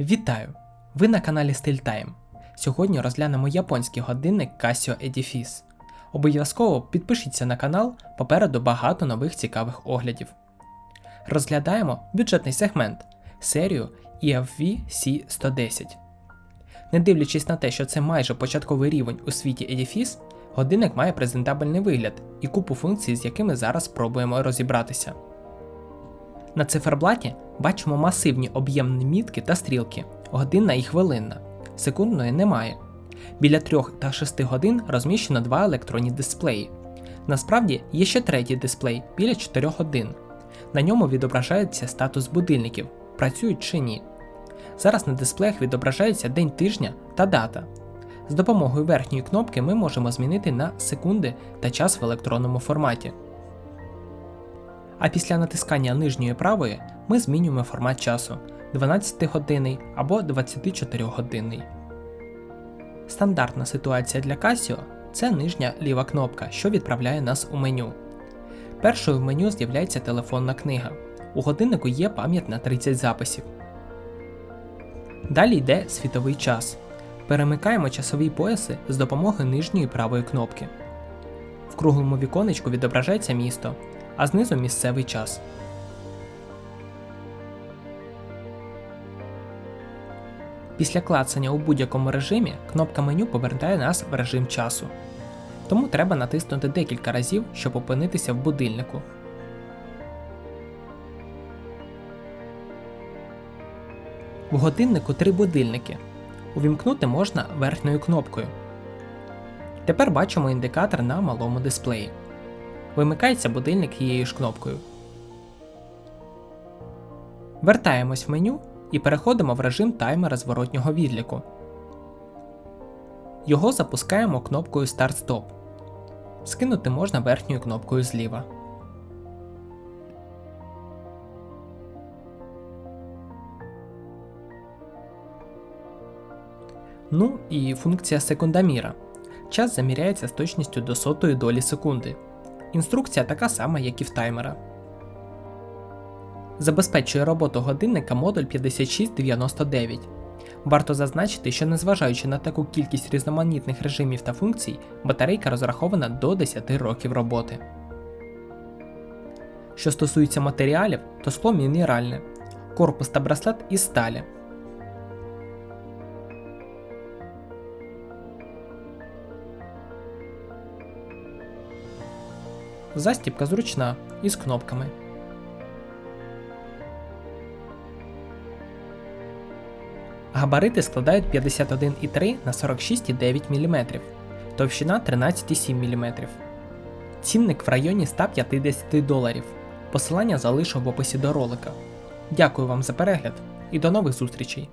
Вітаю! Ви на каналі StyleTime. Сьогодні розглянемо японський годинник Casio Edifice. Обов'язково підпишіться на канал, попереду багато нових цікавих оглядів. Розглядаємо бюджетний сегмент серію EFV C110. Не дивлячись на те, що це майже початковий рівень у світі Edifice, годинник має презентабельний вигляд і купу функцій, з якими зараз спробуємо розібратися. На циферблаті бачимо масивні об'ємні мітки та стрілки, годинна і хвилинна. Секундної немає. Біля 3 та 6 годин розміщено два електронні дисплеї. Насправді є ще третій дисплей біля 4 годин. На ньому відображається статус будильників, працюють чи ні. Зараз на дисплеях відображається день тижня та дата. З допомогою верхньої кнопки ми можемо змінити на секунди та час в електронному форматі. А після натискання нижньої правої ми змінюємо формат часу 12-годинний або 24-годинний. Стандартна ситуація для Casio це нижня ліва кнопка, що відправляє нас у меню. Першою в меню з'являється телефонна книга. У годиннику є пам'ять на 30 записів. Далі йде світовий час. Перемикаємо часові пояси з допомогою нижньої правої кнопки. В круглому віконечку відображається місто, а знизу місцевий час. Після клацання у будь-якому режимі кнопка меню повертає нас в режим часу. Тому треба натиснути декілька разів, щоб опинитися в будильнику. В годиннику три будильники. Увімкнути можна верхньою кнопкою. Тепер бачимо індикатор на малому дисплеї. Вимикається будильник тією ж кнопкою. Вертаємось в меню і переходимо в режим таймера зворотнього відліку. Його запускаємо кнопкою Start-Stop. Скинути можна верхньою кнопкою зліва. Ну і функція секундоміра. Час заміряється з точністю до сотої долі секунди. Інструкція така сама, як і в таймера. Забезпечує роботу годинника модуль 5699. Варто зазначити, що незважаючи на таку кількість різноманітних режимів та функцій, батарейка розрахована до 10 років роботи. Що стосується матеріалів, то скло мінеральне, корпус та браслет із сталі. Застібка зручна із кнопками. Габарити складають 51,3 на 46,9 мм, товщина 13,7 мм. Цінник в районі 150 доларів. Посилання залишу в описі до ролика. Дякую вам за перегляд і до нових зустрічей!